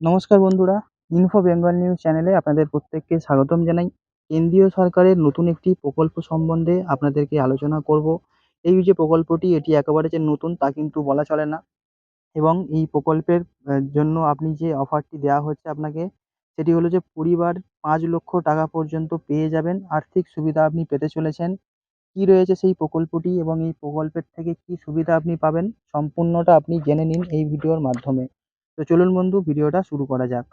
নমস্কার বন্ধুরা info Bengal news চ্যানেলে আপনাদের প্রত্যেককে স্বাগতম জানাই। কেন্দ্রীয় সরকারের নতুন একটি প্রকল্প সম্বন্ধে আপনাদেরকে আলোচনা করব। এই যে প্রকল্পটি, এটি একেবারে যে নতুন তা কিন্তু বলা চলে না। এবং এই প্রকল্পের জন্য আপনি যে অফারটি দেওয়া হচ্ছে আপনাকে, সেটি হলো যে পরিবার পাঁচ লক্ষ টাকা পর্যন্ত পেয়ে যাবেন। আর্থিক সুবিধা আপনি পেতে চলেছেন। কি রয়েছে সেই প্রকল্পটি এবং এই প্রকল্পের থেকে কি সুবিধা আপনি পাবেন, সম্পূর্ণটা আপনি জেনে নিন এই ভিডিওর মাধ্যমে। তো চলুন বন্ধু, ভিডিওটা শুরু করা যাক।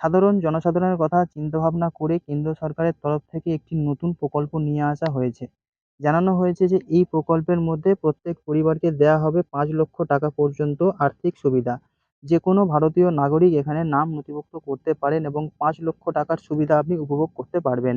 সাধারণ জনসাধারণের কথা চিন্তাভাবনা করে কেন্দ্র সরকারের তরফ থেকে একটি নতুন প্রকল্প নিয়ে আসা হয়েছে। জানানো হয়েছে যে, এই প্রকল্পের মধ্যে প্রত্যেক পরিবারকে দেওয়া হবে পাঁচ লক্ষ টাকা পর্যন্ত আর্থিক সুবিধা। যে কোনো ভারতীয় নাগরিক এখানে নাম নথিভুক্ত করতে পারেন এবং পাঁচ লক্ষ টাকার সুবিধা আপনি উপভোগ করতে পারবেন।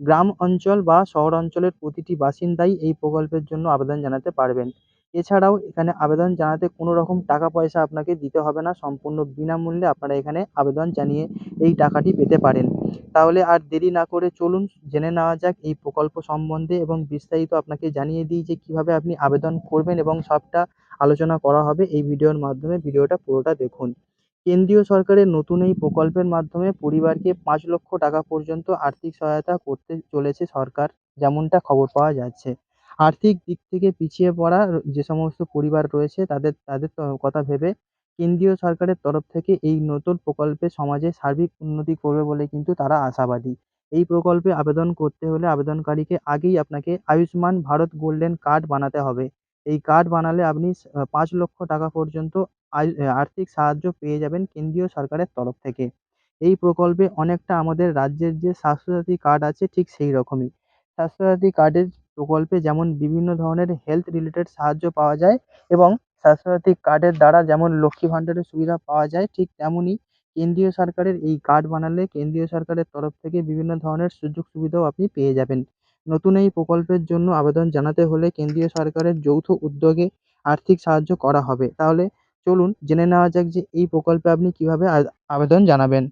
গ্রাম অঞ্চল বা শহর অঞ্চলের প্রতিটি বাসিন্দাই এই প্রকল্পের জন্য আবেদন জানাতে পারবেন। এছাড়াও এখানে আবেদন জানাতে কোনো রকম টাকা পয়সা আপনাকে দিতে হবে না, সম্পূর্ণ বিনামূল্যে আপনারা এখানে আবেদন জানিয়ে এই টাকাটি পেতে পারেন। তাহলে আর দেরি না করে চলুন, জেনে নেওয়া যাক এই প্রকল্প সম্বন্ধে এবং বিস্তারিত আপনাকে জানিয়ে দিই যে কীভাবে আপনি আবেদন করবেন এবং সবটা আলোচনা করা হবে এই ভিডিওর মাধ্যমে। ভিডিওটা পুরোটা দেখুন। কেন্দ্রীয় সরকারের নতুন এই প্রকল্পের মাধ্যমে পরিবারকে পাঁচ লক্ষ টাকা পর্যন্ত আর্থিক সহায়তা করতে চলেছে সরকার, যেমনটা খবর পাওয়া যাচ্ছে। আর্থিক দিক থেকে পিছিয়ে পড়া যে সমস্ত পরিবার রয়েছে, তাদের তাদের কথা ভেবে কেন্দ্রীয় সরকারের তরফ থেকে এই নতুন প্রকল্পে সমাজে সার্বিক উন্নতি করবে বলে কিন্তু তারা আশাবাদী। এই প্রকল্পে আবেদন করতে হলে আবেদনকারীকে আগেই আপনাকে আয়ুষ্মান ভারত গোল্ডেন কার্ড বানাতে হবে। এই কার্ড বানালে আপনি পাঁচ লক্ষ টাকা পর্যন্ত আর্থিক সাহায্য পেয়ে যাবেন কেন্দ্রীয় সরকারের তরফ থেকে। এই প্রকল্পে অনেকটা আমাদের রাজ্যের যে স্বাস্থ্যসাথী কার্ড আছে ঠিক সেই রকমই। স্বাস্থ্যসাথী কার্ডের প্রকল্পে যেমন বিভিন্ন ধরনের হেলথ রিলেটেড সাহায্য পাওয়া যায় এবং স্বাস্থ্যসাথী কার্ডের দ্বারা যেমন লক্ষ্মী ভাণ্ডারের সুবিধা পাওয়া যায়, ঠিক তেমনই কেন্দ্রীয় সরকারের এই কার্ড বানালে কেন্দ্রীয় সরকারের তরফ থেকে বিভিন্ন ধরনের সুযোগ সুবিধাও আপনি পেয়ে যাবেন। নতুন এই প্রকল্পের জন্য আবেদন জানাতে হলে কেন্দ্রীয় সরকারের যৌথ উদ্যোগে আর্থিক সাহায্য করা হবে। তাহলে চলুন জেনে নেওয়া যাক যে এই প্রকল্পে আপনি কীভাবে আবেদন জানাবেন।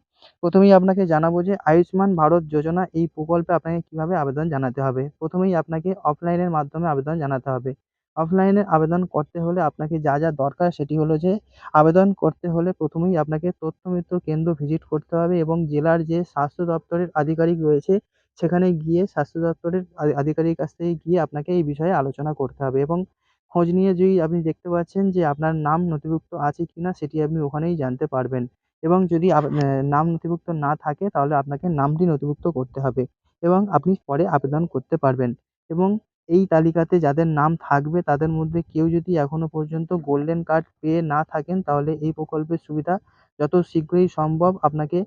প্রথমেই আপনাকে জানাব যে আয়ুষ্মান ভারত যোজনা এই প্রকল্পে আপনাকে কীভাবে আবেদন জানাতে হবে। প্রথমেই আপনাকে অফলাইনের মাধ্যমে আবেদন জানাতে হবে। অফলাইনে আবেদন করতে হলে আপনাকে যা যা দরকার সেটি হলো যে আবেদন করতে হলে প্রথমেই আপনাকে তথ্য মিত্র কেন্দ্র ভিজিট করতে হবে এবং জেলার যে স্বাস্থ্য দপ্তরের আধিকারিক রয়েছে সেখানে গিয়ে স্বাস্থ্য দপ্তরের আধি- আধিকারিকের কাছ থেকে গিয়ে আপনাকে এই বিষয়ে আলোচনা করতে হবে এবং খোঁজ নিয়ে যদি আপনি দেখতে পাচ্ছেন যে আপনার নাম নথিভুক্ত আছে কি না সেটি আপনি ওখানেই জানতে পারবেন। এবং যদি নাম নথিভুক্ত না থাকে, তাহলে আপনাকে নামটি নথিভুক্ত করতে হবে এবং আপনি পরে আবেদন করতে পারবেন। এবং এই তালিকাতে যাদের নাম থাকবে, তাদের মধ্যে কেউ যদি এখনও পর্যন্ত গোল্ডেন কার্ড পেয়ে না থাকেন, তাহলে এই প্রকল্পের সুবিধা যত শীঘ্রই সম্ভব আপনাকে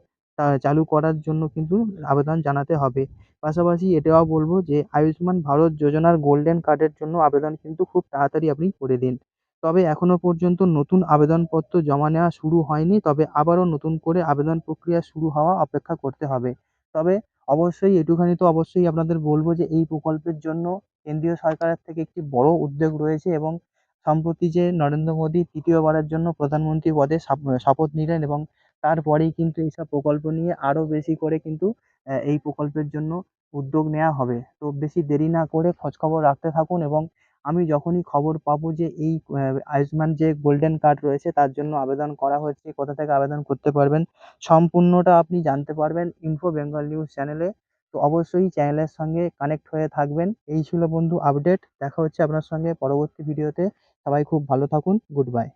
চালু করার জন্য কিন্তু আবেদন জানাতে হবে। পাশাপাশি এটাও বলব যে আয়ুষ্মান ভারত যোজনার গোল্ডেন কার্ডের জন্য আবেদন কিন্তু খুব তাড়াতাড়ি আপনি করে দিন। তবে এখনও পর্যন্ত নতুন আবেদনপত্র জমা নেওয়া শুরু হয়নি, তবে আবারও নতুন করে আবেদন প্রক্রিয়া শুরু হওয়া অপেক্ষা করতে হবে। তবে অবশ্যই, এটুখানি তো অবশ্যই আপনাদের বলব যে এই প্রকল্পের জন্য কেন্দ্রীয় সরকারের থেকে একটি বড় উদ্যোগ রয়েছে এবং সম্প্রতি যে নরেন্দ্র মোদী তৃতীয়বারের জন্য প্রধানমন্ত্রী পদে শপথ নিলেন এবং তারপরেই কিন্তু এইসব প্রকল্প নিয়ে আরও বেশি করে কিন্তু এই প্রকল্পের জন্য উদ্যোগ নেওয়া হবে। তো বেশি দেরি না করে খোঁজখবর রাখতে থাকুন এবং আমি যখনই খবর পাবো যে এই আয়ুষ্মান যে গোল্ডেন কার্ড রয়েছে তার জন্য আবেদন করা হচ্ছে কোথা থেকে আবেদন করতে পারবেন, সম্পূর্ণটা আপনি জানতে পারবেন ইনফো বেঙ্গল নিউজ চ্যানেলে তো অবশ্যই চ্যানেলের সঙ্গে কানেক্ট হয়ে থাকবেন। এই ছিল বন্ধু আপডেট দেখা হচ্ছে আপনার সঙ্গে পরবর্তী ভিডিওতে সবাই খুব ভালো থাকুন। Good bye